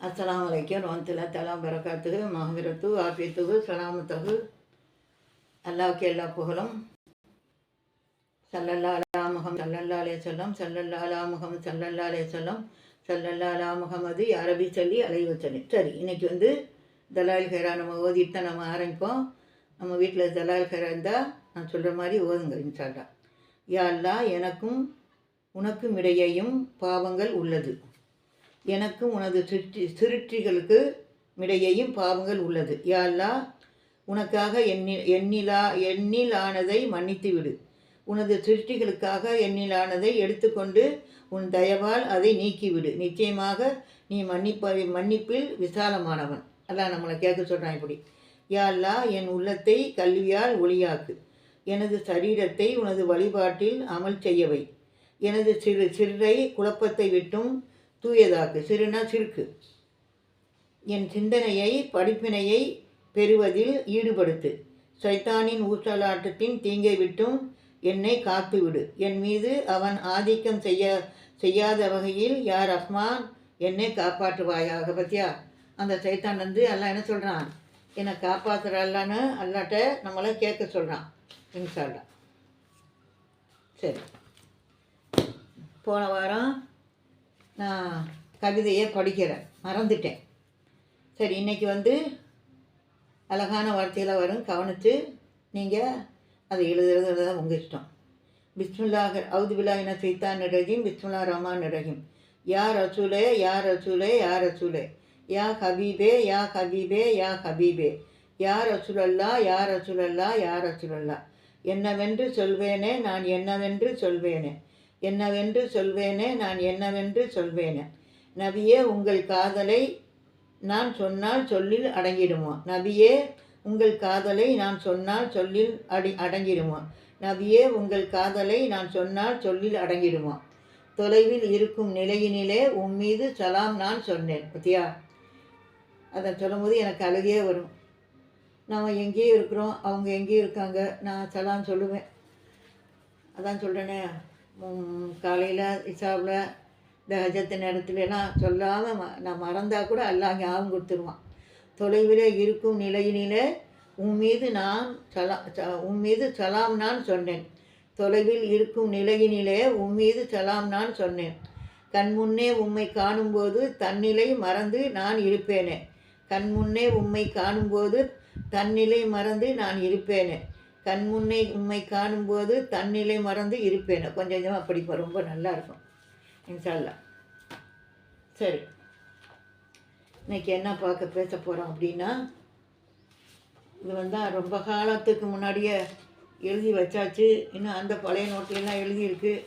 அஸ்லாம் வலைக்கம் ரோந்தில தலாம் பரக்காத்துகு மகவிரத்து ஆஃபியத்துகு சலாமத்தகு அல்லாவுக்கு எல்லா புகழும். சல்லல்லா அலா முகம் சல்லல்லா அலே சொல்லம் சல்லல்லா அலா முகம் சல்லல்லா அலே சொல்லம் சல்லல்லா அலா முகமது அரபி சொல்லி அலைவு சொல்லி சரி இன்னைக்கு வந்து தலால் ஹேரா நம்ம ஓதிட்டு தான் நம்ம ஆரம்பிப்போம். நம்ம வீட்டில் தலால் ஹேரா இருந்தால் நான் சொல்கிற மாதிரி ஓதுங்க இன்ஷால்லா யா அல்லாஹ் எனக்கும் உனக்கும் இடையேயும் பாவங்கள் உள்ளது. எனக்கும் உனது சிருஷ்டி சிருஷ்டிகளுக்கு இடையேயும் பாவங்கள் உள்ளது. யாழ்லா உனக்காக எண்ணி எண்ணிலா எண்ணிலானதை மன்னித்து விடு. உனது சிருஷ்டிகளுக்காக எண்ணிலானதை எடுத்துக்கொண்டு உன் தயவால் அதை நீக்கிவிடு. நிச்சயமாக நீ மன்னிப்ப மன்னிப்பில் விசாலமானவன். அல்லாஹ் நம்மளை கேட்க சொல்கிறான் இப்படி. யாழ்லா என் உள்ளத்தை கல்வியால் ஒளியாக்கு. எனது சரீரத்தை உனது வழிபாட்டில் அமல் செய்யவை எனது சிறு சிறை குழப்பத்தை விட்டும் தூயதாக்கு சிறுனா சிறுக்கு. என் சிந்தனையை படிப்பினையை பெறுவதில் ஈடுபடுத்து. சைத்தானின் ஊசலாட்டத்தின் தீங்கை விட்டும் என்னை காத்துவிடு. என் மீது அவன் ஆதிக்கம் செய்ய செய்யாத வகையில் யார் ரஹ்மான் என்னை காப்பாற்றுவாயாக பத்தியா? அந்த சைத்தான் வந்து எல்லாம் என்ன சொல்கிறான் என்னை காப்பாற்றுறான்னு அல்லாட்ட நம்மளை கேட்க சொல்கிறான் இன்ஷால்லா சரி. போன வாரம் நான் கவிதையை படிக்கிறேன். மறந்துட்டேன். சரி இன்னைக்கு வந்து அழகான வார்த்தையில் வரும். கவனித்து நீங்கள் அதை எழுதுறது தான் உங்கள் இஷ்டம். பிஸ்மில்லாஹ் அவுது பில்லாஹின சைத்தான் ரஹீம் பிஸ்மில்லா ரஹ்மான் நிரகிம் யா ரசூலே யா ரசூலே யா ரசூலே. யா ஹபீபே யா ஹபீபே யா ஹபீபே. யா ரசூலல்லா யா ரசூலல்லா யா ரசூலல்லா என்னவென்று சொல்வேனே நான் என்னவென்று சொல்வேனே. என்னவென்று சொல்வேனே நான் என்னவென்று சொல்வேனே. நபியே உங்கள் காதலை நான் சொன்னால் சொல்லில் அடங்கிடுமோ? நபியே உங்கள் காதலை நான் சொன்னால் சொல்லில் அடி அடங்கிடுமோ? நபியே உங்கள் காதலை நான் சொன்னால் சொல்லில் அடங்கிடுமோ? தொலைவில் இருக்கும் நிலையினிலே உன் மீது சலாம் நான் சொன்னேன். பத்தியா? அதை சொல்லும்போது எனக்கு அழுகையே வரும். நம்ம எங்கேயும் இருக்கிறோம் அவங்க எங்கேயும் இருக்காங்க நான் சலாம் சொல்லுவேன். அதான் சொல்கிறேனே காலையில் இசாவில் இந்த ஹஜத்து நேரத்துலலாம் சொல்லாமல் நான் மறந்தால் கூட எல்லாம் ஞாபகம் கொடுத்துருவான். தொலைவில் இருக்கும் நிலையினிலே உன் மீது நான் சலா ச- உன் மீது சலாம் நான் சொன்னேன். தொலைவில் இருக்கும் நிலையினிலே உன் மீது சலாம் நான் சொன்னேன். கண்முன்னே உம்மை காணும்போது தன்னிலை மறந்து நான் இருப்பேனே. கண்முன்னே உம்மை காணும்போது தன்னிலை மறந்து நான் இருப்பேனே. தன் முன்னே உண்மை காணும்போது தன்னிலை மறந்து இருப்பேன். கொஞ்சம் கொஞ்சமாக அப்படி ரொம்ப நல்லா இருக்கும். இன்ஷால்லா சரி. இன்னைக்கு என்ன பார்க்க பேச போகிறோம் அப்படின்னா இது வந்து ரொம்ப காலத்துக்கு முன்னாடியே எழுதி வச்சாச்சு. இன்னும் அந்த பழைய நோட்லாம் எழுதியிருக்கு.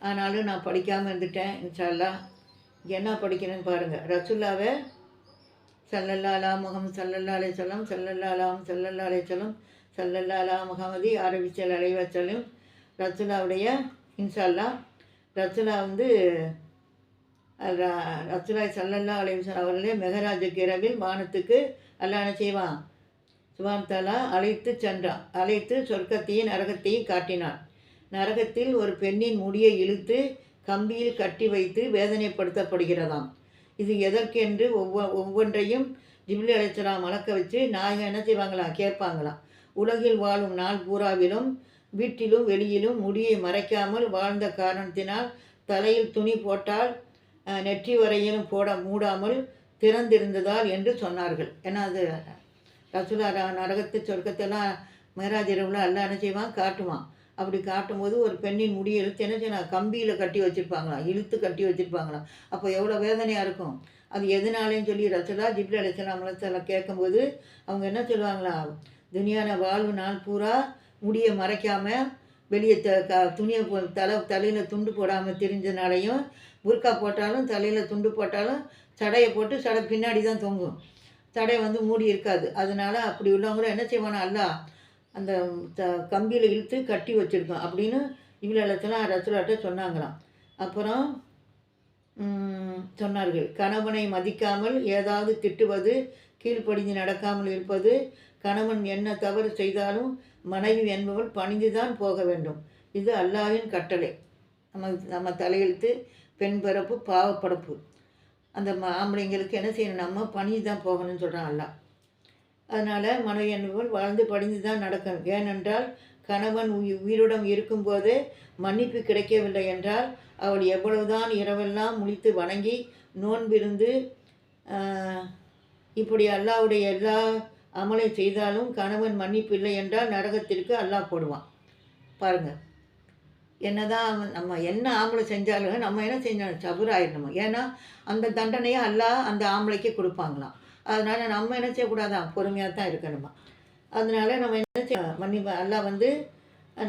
ஆனாலும் நான் படிக்காமல் இருந்துட்டேன் இன்ஷால்லா என்ன படிக்கிறேன்னு பாருங்கள் ரசுல்லாவை சல்லல்லாலா முகம் சல்லல்லா அலை சொல்லம் சல்லல்லாலாம் சல்லல்லா அலை சொல்லம் சல்லல்லா அலா முகமதி அரபிச்சல் அலைவச்சலும் ரத்துலாவுடைய இன்ஷால்லா ரத்துலா வந்து ர- சல்லல்லா அலைவசல் அவர்களே மெகராஜுக்கு இரவில் வானத்துக்கு அல்லான என்ன செய்வான்? சுபாந்தாலா அழைத்து சென்றான். அழைத்து சொர்க்கத்தையும் நரகத்தையும் காட்டினான். நரகத்தில் ஒரு பெண்ணின் முடியை இழுத்து கம்பியில் கட்டி வைத்து வேதனைப்படுத்தப்படுகிறதாம். இது எதற்கென்று ஒவ்வொ ஒவ்வொன்றையும் ஜிப்லி அழைச்சலாம் வளர்க்க வச்சு நாயகம் என்ன செய்வாங்களாம்? கேட்பாங்களாம். உலகில் வாழும் நாள் பூராவிலும் வீட்டிலும் வெளியிலும் முடியை மறைக்காமல் வாழ்ந்த காரணத்தினால் தலையில் துணி போட்டால் நெற்றி வரையிலும் போட மூடாமல் திறந்திருந்ததால் என்று சொன்னார்கள். ஏன்னா அது ரசுலா நரகத்து சொர்க்கத்தெல்லாம் மேராஜ் இரவுல எல்லாம் என்ன செய்வான் காட்டுவான். அப்படி காட்டும்போது ஒரு பெண்ணின் முடியை இழுத்து என்ன செய்யணும்? கம்பியில் கட்டி வச்சுருப்பாங்களாம் இழுத்து கட்டி வச்சுருப்பாங்களாம். அப்போ எவ்வளோ வேதனையாக இருக்கும். அது எதனாலேன்னு சொல்லி ரசுலா ஜிப்லி அலிஸ்லாம் கேட்கும்போது அவங்க என்ன சொல்லுவாங்களா துனியான வாழ்வு நாள் பூரா முடியை மறைக்காமல் வெளியே த க துணியை போ தலை தலையில் துண்டு போடாமல் தெரிஞ்சனாலையும் புர்கா போட்டாலும் தலையில் துண்டு போட்டாலும் சடையை போட்டு சடை பின்னாடி தான் தொங்கும். சடை வந்து மூடி இருக்காது. அதனால் அப்படி உள்ளவங்களும் என்ன செய்வானா அல்லா அந்த த கம்பியில் இழுத்து கட்டி வச்சுருக்கோம் அப்படின்னு இவ்வளோ இவ்வளோத்தெல்லாம் ரசுலாட்ட சொன்னாங்களாம். அப்புறம் சொன்னார்கள். கணவனை மதிக்காமல் ஏதாவது திட்டுவது கீழ்ப்படிஞ்சு நடக்காமல் இருப்பது கணவன் என்ன தவறு செய்தாலும் மனைவி என்பவள் பணிந்துதான் போக வேண்டும். இது அல்லாஹ்வின் கட்டளை. நம்ம நம்ம தலையெழுத்து பெண் பிறப்பு பாவப்படப்பு அந்த ஆம்பளைங்களுக்கு என்ன செய்யணும்? நம்ம பணிந்து தான் போகணும்னு சொல்கிறான் அல்லா அதனால் மனைவி என்பவள் வாழ்ந்து படிந்து தான் நடக்கணும். ஏனென்றால் கணவன் உயி உயிருடன் இருக்கும்போது மன்னிப்பு கிடைக்கவில்லை என்றால் அவள் எவ்வளவுதான் இரவெல்லாம் முழித்து வணங்கி நோன்பிருந்து இப்படி அல்லாவுடைய எல்லா அமலை செய்தாலும் கணவன் மன்னிப்பு இல்லை என்றால் நரகத்திற்கு அல்லாஹ் போடுவான். பாருங்கள் என்னதான் நம்ம என்ன ஆம்பளை செஞ்சாலும் நம்ம என்ன செஞ்சாலும் சபுராயிடணும் ஏன்னா அந்த தண்டனையை அல்லாஹ் அந்த ஆம்பளைக்கு கொடுப்பாங்களாம். அதனால் நம்ம என்ன செய்யக்கூடாதான் பொறுமையாக தான் இருக்கணுமா? அதனால நம்ம என்ன செய்ய மன்னிப்பு அல்லாஹ் வந்து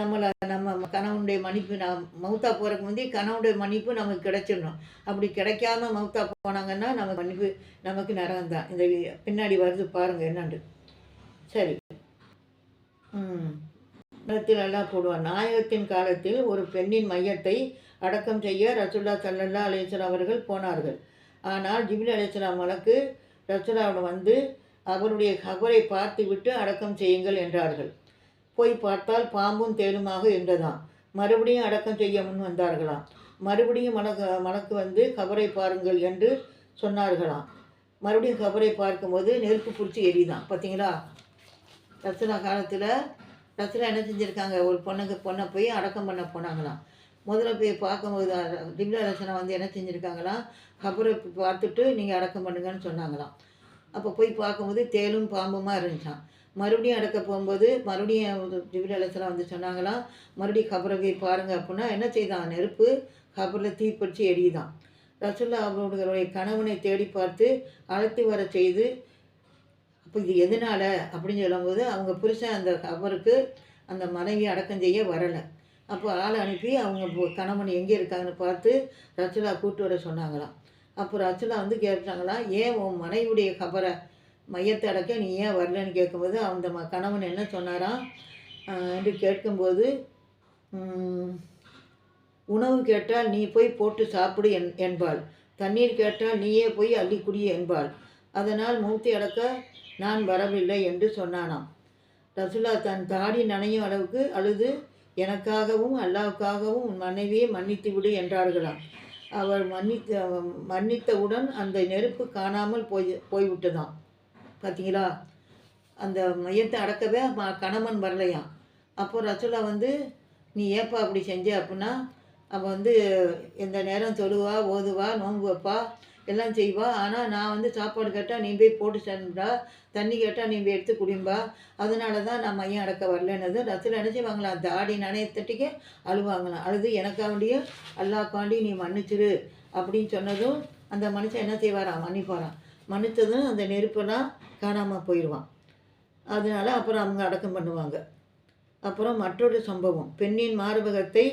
நம்மளை நம்ம கணவனுடைய மன்னிப்பு நான் மௌத்தா போகிறக்கு முந்தைய கணவனுடைய மன்னிப்பு நமக்கு கிடைச்சிடணும். அப்படி கிடைக்காம மௌத்தா போனாங்கன்னா நம்ம மன்னிப்பு நமக்கு நரகம் தான் இந்த பின்னாடி வருது பாருங்கள் என்னண்டு சரி. ம். அல்லா எல்லாம் போடுவார் நாயகத்தின் காலத்தில் ஒரு பெண்ணின் மையத்தை அடக்கம் செய்ய ரசுல்லா சல்லல்லா அலிஸ்லாம் அவர்கள் போனார்கள். ஆனால் ஜிபில் அலிஸ்லாம் வழக்கு ரசுல்லாவிடம் வந்து அவருடைய கபரை பார்த்துவிட்டு அடக்கம் செய்யுங்கள் என்றார்கள். போய் பார்த்தால் பாம்பும் தேலுமாக இருந்ததாம். மறுபடியும் அடக்கம் செய்ய முன் வந்தார்களாம். மறுபடியும் மலக்கு மணக்கு வந்து கபரை பாருங்கள் என்று சொன்னார்களாம். மறுபடியும் கபரை பார்க்கும்போது நெருப்பு பிடிச்சி எரிதான் பார்த்தீங்களா ரசுலா காலத்தில் ரசுலா என்ன செஞ்சுருக்காங்க? ஒரு பொண்ணுக்கு பொண்ணை போய் அடக்கம் பண்ண போனாங்களாம். முதல்ல போய் பார்க்கும்போது திவ்யா வந்து என்ன செஞ்சுருக்காங்களாம்? கபரை பார்த்துட்டு நீங்கள் அடக்கம் பண்ணுங்கன்னு சொன்னாங்களாம். அப்போ போய் பார்க்கும்போது தேலும் பாம்புமா இருந்துச்சான் மறுபடியும் அடக்க போகும்போது மறுபடியும் ஜிபில் வந்து சொன்னாங்களாம் மறுபடியும் கபரை போய் பாருங்கள் அப்படின்னா என்ன செய்தான்? நெருப்பு கபரில் தீப்பிடிச்சு எரியுதான் ரசுல்லா அவர்களுடைய கணவனை தேடி பார்த்து அழைத்து வர செய்து இப்போ இது எதனால் அப்படின்னு சொல்லும்போது அவங்க புருஷன் அந்த கபருக்கு அந்த மனைவி அடக்கம் செய்ய வரலை. அப்போ ஆள் அனுப்பி அவங்க கணவன் எங்கே இருக்காங்கன்னு பார்த்து ரச்சுலா கூட்டு வர சொன்னாங்களாம். அப்போ ரச்சுலா வந்து கேட்டாங்களாம் ஏன் உன் மனைவியுடைய கபரை மையத்தை அடக்க நீ ஏன் வரலன்னு கேட்கும்போது அந்த ம கணவன் என்ன சொன்னாராம் என்று கேட்கும்போது உணவு கேட்டால் நீ போய் போட்டு சாப்பிடு என் என்பாள். தண்ணீர் கேட்டால் நீயே போய் அள்ளி குடி என்பாள். அதனால் மூர்த்தி அடக்க நான் வரவில்லை என்று சொன்னானாம். ரசுல்லா தன் தாடி நனையும் அளவுக்கு அழுது எனக்காகவும் அல்லாவுக்காகவும் உன் மனைவியை மன்னித்து விடு என்றார்களாம். அவர் மன்னித்த மன்னித்தவுடன் அந்த நெருப்பு காணாமல் போய் போய்விட்டதாம். பார்த்தீங்களா அந்த மையத்தை அடக்கவே கணவன் வரலையாம். அப்போ ரசுல்லா வந்து நீ ஏப்பா அப்படி செஞ்ச? அப்படின்னா அவள் வந்து எந்த நேரம் தொழுவா ஓதுவா நோன்பு வைப்பா எல்லாம் செய்வா. ஆனால் நான் வந்து சாப்பாடு கேட்டால் நீ போய் போட்டு சென்றா தண்ணி கேட்டால் நீ போய் எடுத்து குடிம்பா. அதனால தான் நான் மையம் அடக்க வரலன்னது. ரத்தில் என்ன செய்வாங்களாம் தாடி நனையத்தட்டிக்கு அழுவாங்களாம். அழுது எனக்காண்டியும் அல்லாக்காண்டி நீ மன்னிச்சிரு. அப்படின்னு சொன்னதும் அந்த மனுஷன் என்ன செய்வாராம்? மன்னிப்பாரான் மன்னித்ததும் அந்த நெருப்பெல்லாம் காணாமல் போயிடுவான் அதனால அப்புறம் அவங்க அடக்கம் பண்ணுவாங்க. அப்புறம் மற்றொரு சம்பவம். பெண்ணின் மார்பகத்தை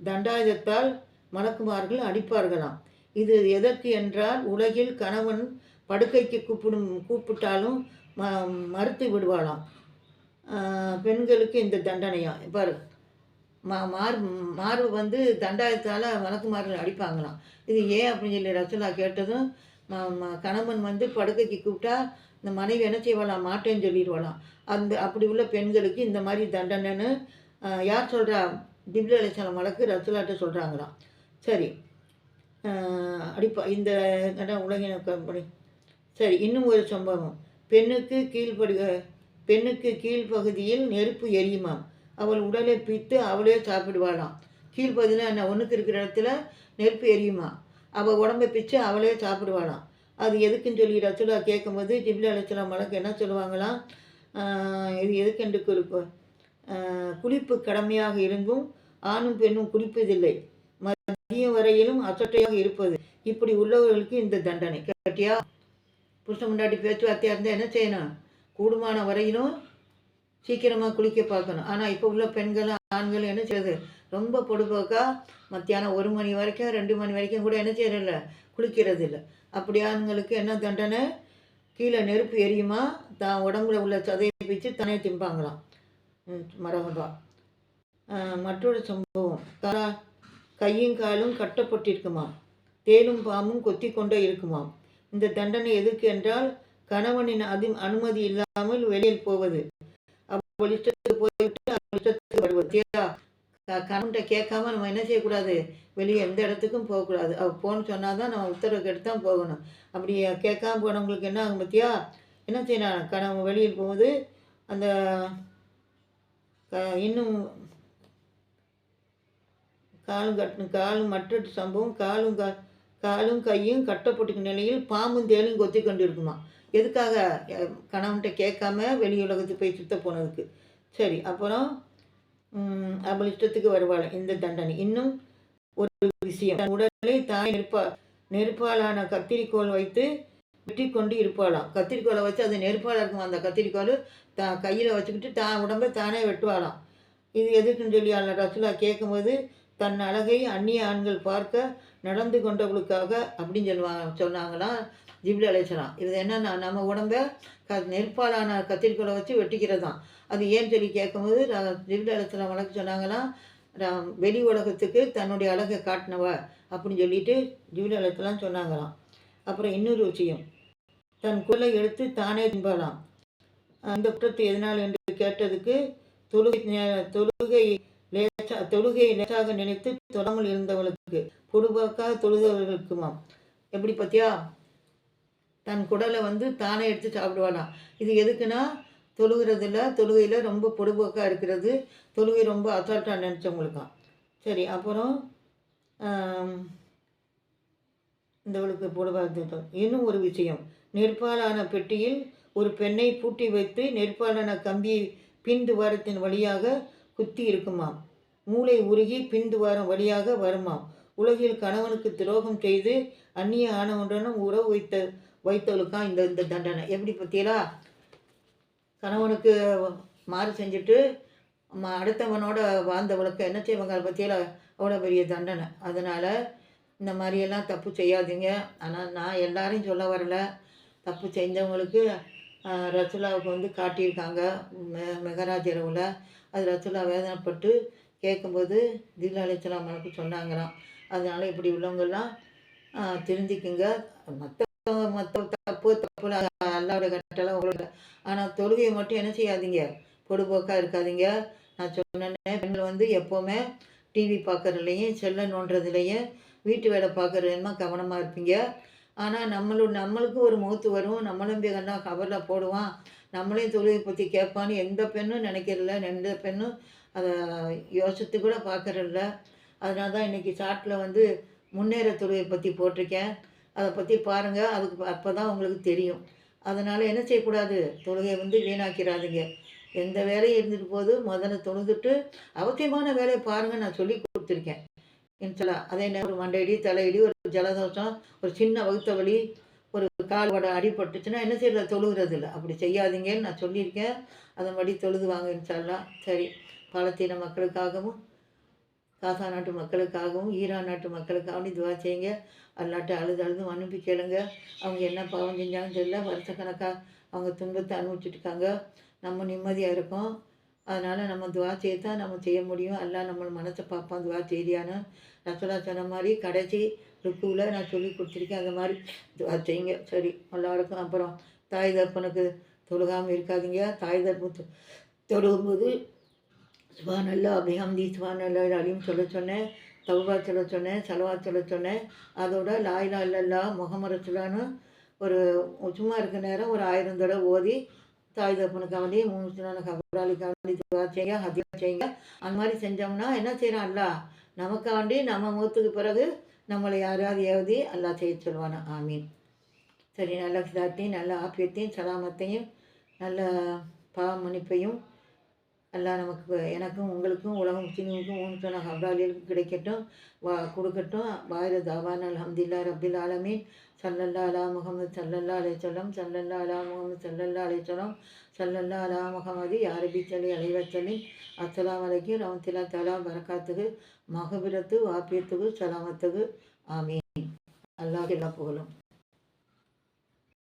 தண்டாயுதத்தால் மலக்குமார்கள் அடிப்பார்களாம். இது எதற்கு என்றால் உலகில் கணவன் படுக்கைக்கு கூப்பிடும் கூப்பிட்டாலும் ம மறுத்து விடுவாளாம். பெண்களுக்கு இந்த தண்டனையாம் பாரு மா மார் மார்பு வந்து தண்டாயத்தால் வழக்குமார்கள் அடிப்பாங்களாம். இது ஏன் அப்படின்னு சொல்லி ரசுலா கேட்டதும் ம- கணவன் வந்து படுக்கைக்கு கூப்பிட்டா இந்த மனைவி என்ன செய்வாளாம் மாட்டேன்னு சொல்லிடுவாளாம். அந்த அப்படி உள்ள பெண்களுக்கு இந்த மாதிரி தண்டனைன்னு யார் சொல்கிறா திவ்ய அலிசலம் வழக்கு ரசுலாட்ட சொல்கிறாங்களாம் சரி அடிப்பா இந்த இடம் உலகின சரி இன்னும் ஒரு சம்பவம். பெண்ணுக்கு கீழ்படுக பெண்ணுக்கு கீழ்ப்பகுதியில் நெருப்பு எரியுமாம். அவள் உடலை பித்து அவளே சாப்பிடுவாளாம். கீழ்ப்பகுதியில் என்ன? ஒன்றுக்கு இருக்கிற இடத்துல நெருப்பு எரியுமா? அவள் உடம்பை பிச்சு அவளே சாப்பிடுவாளாம். அது எதுக்குன்னு சொல்லி ரசுலா கேட்கும்போது ஜிப்லி அலிஸ்லாம் வழக்கு என்ன சொல்லுவாங்களாம்? இது எதுக்கென்று குறிப்பு குளிப்பு கடமையாக இருந்தும் ஆணும் பெண்ணும் குளிப்பதில்லை. மதியம் வரையிலும் அசட்டையாக இருப்பது. இப்படி உள்ளவர்களுக்கு இந்த தண்டனை. கேட்டியா? புருஷன் முன்னாடி பேச்சுவார்த்தையாக இருந்தால் என்ன செய்யணும்? கூடுமான வரையிலும் சீக்கிரமாக குளிக்க பார்க்கணும். ஆனால் இப்போ உள்ள பெண்களும் ஆண்களும் என்ன செய்யுது ரொம்ப பொடுபோக்கா மத்தியானம் ஒரு மணி வரைக்கும் ரெண்டு மணி வரைக்கும் கூட என்ன செய்யறதில்ல? குளிக்கிறது இல்லை அப்படி ஆண்களுக்கு என்ன தண்டனை? கீழே நெருப்பு எரியுமா? தான் உடம்புல உள்ள சதையை பிச்சு தானே திம்பாங்களாம். ம், மரகபா மற்றொரு சம்பவம். தரா கையும் காலும் கட்டப்பட்டிருக்குமாம். தேலும் பாம்பும் கொத்தி கொண்டே இருக்குமாம். இந்த தண்டனை எதுக்கு என்றால் கணவனின் அதி அனுமதி இல்லாமல் வெளியில் போவது. அவள் இஷ்டத்துக்கு போய்விட்டு அவள் இஷ்டத்துக்கு வருவது. சரியா? கணவன்கிட்ட கேட்காம நம்ம என்ன செய்யக்கூடாது? வெளியே எந்த இடத்துக்கும் போகக்கூடாது. அவள் போன்னு சொன்னால் தான் நம்ம உத்தரவு கெட்டு தான் போகணும். அப்படி கேட்காம போனவங்களுக்கு என்ன ஆகும் பத்தியா? என்ன செய்யணும் கணவன் வெளியில் போகும்போது அந்த இன்னும் காலும் கட்டு காலும் மற்ற சம்பவம் காலும் க காலும் கையும் கட்டப்பட்டுக்கும் நிலையில் பாம்பும் தேலும் கொத்தி கொண்டு இருக்குமா எதுக்காக கணவன்கிட்ட கேட்காம வெளி உலகத்துக்கு போய் சுத்த போனதுக்கு? சரி அப்புறம் அவள் இஷ்டத்துக்கு வருவாள். இந்த தண்டனை. இன்னும் ஒரு விஷயம். உடலை தாய் நெருப்பா நெருப்பாலான கத்திரிக்கோள் வைத்து வெட்டி கொண்டு இருப்பாளாம். கத்திரிக்கோளை வச்சு அது நெருப்பால் இருக்கும்? அந்த கத்திரிக்கோள் தா கையில் வச்சுக்கிட்டு தான் உடம்பை தானே வெட்டுவாளாம். இது எதுக்குன்னு சொல்லி அல்ல ரசுலா கேட்கும்போது தன் அழகை அந்நிய ஆண்கள் பார்க்க நடந்து கொண்டவளுக்காக அப்படின்னு சொல்லுவாங்க சொன்னாங்களாம் ஜிப்லி அழைச்சலாம். இது என்னென்னா நம்ம உடம்ப க நெருப்பாலான கத்திரிக்கோளை வச்சு வெட்டிக்கிறதான் அது ஏன்னு சொல்லி கேட்கும்போது ஜிப்லி அழைச்சலாம் வழக்கு சொன்னாங்களாம் வெளி உலகத்துக்கு தன்னுடைய அழகை காட்டினவ அப்படின்னு சொல்லிட்டு ஜிப்லி அழைச்சலாம் சொன்னாங்களாம். அப்புறம் இன்னொரு விஷயம். தன் குலை எடுத்து தானே தின்பலாம் அந்த குற்றத்தை எதனால் என்று கேட்டதுக்கு தொழுகை தொழுகை லேசா தொழுகையை லேசாக நினைத்து தொடாமல் இருந்தவளுக்கு பொடுபாக்காக தொழுதவர்களுக்குமாம். எப்படி பார்த்தியா தன் குடலை வந்து தானே எடுத்து சாப்பிடுவாளாம் இது எதுக்குன்னா தொழுகிறதுல தொழுகையில் ரொம்ப பொடுபோக்காக இருக்கிறது தொழுகை ரொம்ப அசால்ட்டாக நினச்சவங்களுக்காம் சரி அப்புறம் இந்தவளுக்கு பொடுபாக இன்னும் ஒரு விஷயம். நெற்பாலான பெட்டியில் ஒரு பெண்ணை பூட்டி வைத்து நெற்பாலான கம்பியை பின் துவாரத்தின் வழியாக குத்தி இருக்குமாம். மூளை உருகி பின்துவாரம் வழியாக வருமாம். உலகில் கணவனுக்கு துரோகம் செய்து அந்நிய ஆணவனுடனும் உறவு வைத்த வைத்தவளுக்கான் இந்த இந்த தண்டனை? எப்படி பற்றியலா கணவனுக்கு மாறு செஞ்சுட்டு அடுத்தவனோட வாழ்ந்தவளுக்கு என்ன செய்வாங்க பற்றியலா அவ்வளோ பெரிய தண்டனை. அதனால் இந்த மாதிரியெல்லாம் தப்பு செய்யாதீங்க. ஆனால் நான் எல்லாரையும் சொல்ல வரல. தப்பு செஞ்சவங்களுக்கு ரசுலாவுக்கு வந்து காட்டியிருக்காங்க. மெ மெகராஜ் இரவில். அது ரசுலா வேதனைப்பட்டு கேட்கும்போது தில்லா அலிஸ்லாமனுக்கு சொன்னாங்களாம். அதனால் இப்படி உள்ளவங்கெல்லாம் திருந்திக்குங்க மற்ற மற்ற தப்பு தப்பு அல்லாவோட கட்டளை உங்களோட. ஆனால் தொழுகையை மட்டும் என்ன செய்யாதீங்க. பொடுபோக்காக இருக்காதீங்க. நான் சொன்னேன் பெண்கள் வந்து எப்போவுமே டிவி பார்க்குறதுலையும் செல்ல நோண்டுறதுலையும் வீட்டு வேலை பார்க்குறதுமா கவனமாக இருப்பீங்க. ஆனால் நம்மளும் நம்மளுக்கும் ஒரு முகத்து வரும். நம்மளும் போய் கண்டா கவரில் போடுவான். நம்மளையும் தொழிலை பற்றி கேட்பான்னு எந்த பெண்ணும் நினைக்கிறதில்ல. எந்த பெண்ணும் அதை யோசித்து கூட பார்க்குறதில்ல. அதனால தான் இன்றைக்கி சாட்டில் வந்து முன்னேற தொழிலை பற்றி போட்டிருக்கேன். அதை பற்றி பாருங்கள் அதுக்கு அப்போ தான் உங்களுக்கு தெரியும். அதனால் என்ன செய்யக்கூடாது? தொழுகையை வந்து வீணாக்கிறாதீங்க. எந்த வேலையும் இருந்துட்டு போது முதல்ல தொழுதுட்டு அவசியமான வேலையை பாருங்கள் நான் சொல்லி கொடுத்துருக்கேன். இன்சலா அதே நேரம் ஒரு மண்டையடி தலையடி ஒரு ஜலதோஷம் ஒரு சின்ன வகுத்த வலி ஒரு கால் வடை அடிபட்டுச்சுன்னா என்ன செய்யறது? தொழுகிறது இல்லை அப்படி செய்யாதீங்கன்னு நான் சொல்லியிருக்கேன். அதன்படி தொழுது வாங்க இன்ஷால்லாம் சரி. பாலத்தீன மக்களுக்காகவும் காசா நாட்டு மக்களுக்காகவும் ஈரான் நாட்டு மக்களுக்காகவும் துவா செய்யுங்க. அல்லாட்டு அழுது அழுது அனுப்பி கேளுங்க. அவங்க என்ன பாவம் செஞ்சாங்கன்னு தெரியல. வருஷக்கணக்காக அவங்க துன்பத்தை அனுபவிச்சுட்ருக்காங்க. நம்ம நிம்மதியாக இருக்கோம். அதனால் நம்ம துவா செய்து தான் நம்ம செய்ய முடியும். எல்லாம் நம்ம மனசை பார்ப்போம் துவா செய்தியானு ரசோலா சொன்ன மாதிரி கடைசி ருக்குவில் நான் சொல்லி கொடுத்துருக்கேன். அந்த மாதிரி துவா செய்யுங்க. சரி எல்லாருக்கும் அப்புறம் தாய் தர்ப்பனுக்கு தொழுகாமல் இருக்காதீங்க. தாய் தர்ப்பு தொழுகும்போது சுபானல்லா அபிஹம்தி சுபானல்லா அலியும் சொல்ல சொன்னேன். தவுபா சொல்ல சொன்னேன் செலவா சொல்ல சொன்னேன். அதோட லாயிலா இல்லல்லா முகமது ஒரு சும்மா இருக்க நேரம் ஒரு ஆயிரம் தடவை ஓதி தாய் தப்பனுக்காண்டி மூணு சின்ன கபராளிக்காண்டி துவா செய்ய ஹதியா செய்யுங்க. அந்த மாதிரி செஞ்சோம்னா என்ன செய்யறான் அல்லா நமக்காண்டி நம்ம மூத்துக்கு பிறகு நம்மளை யாராவது ஏவதி அல்லா செய்ய சொல்வானா? ஆமீன். சரி நல்ல சிதாத்தையும் நல்ல ஆப்பியத்தையும் சலாமத்தையும் நல்ல பாவ மன்னிப்பையும் எல்லாம் நமக்கு எனக்கும் உங்களுக்கும் உலகம் முஸ்லீமுக்கும் ஊன் சொன்ன கிடைக்கட்டும் வா கொடுக்கட்டும். வாயிர தாவான் அலமதுல்லா ரபில் ஆலமீன். சல்லல்லா அலா முகமது சல்லல்லா அலே சல்லல்லா அலா முகமது சல்லல்லா அலே சல்லல்லா அலா முகமது யாரபி சலி அலைவச்சலி அஸ்லாம் வலைக்கும் ரமத்திலா தலா பரக்காத்துக்கு மகபிரத்து வாப்பியத்துக்கு சலாமத்துக்கு ஆமீன். அல்லாஹ் எல்லா புகழும்.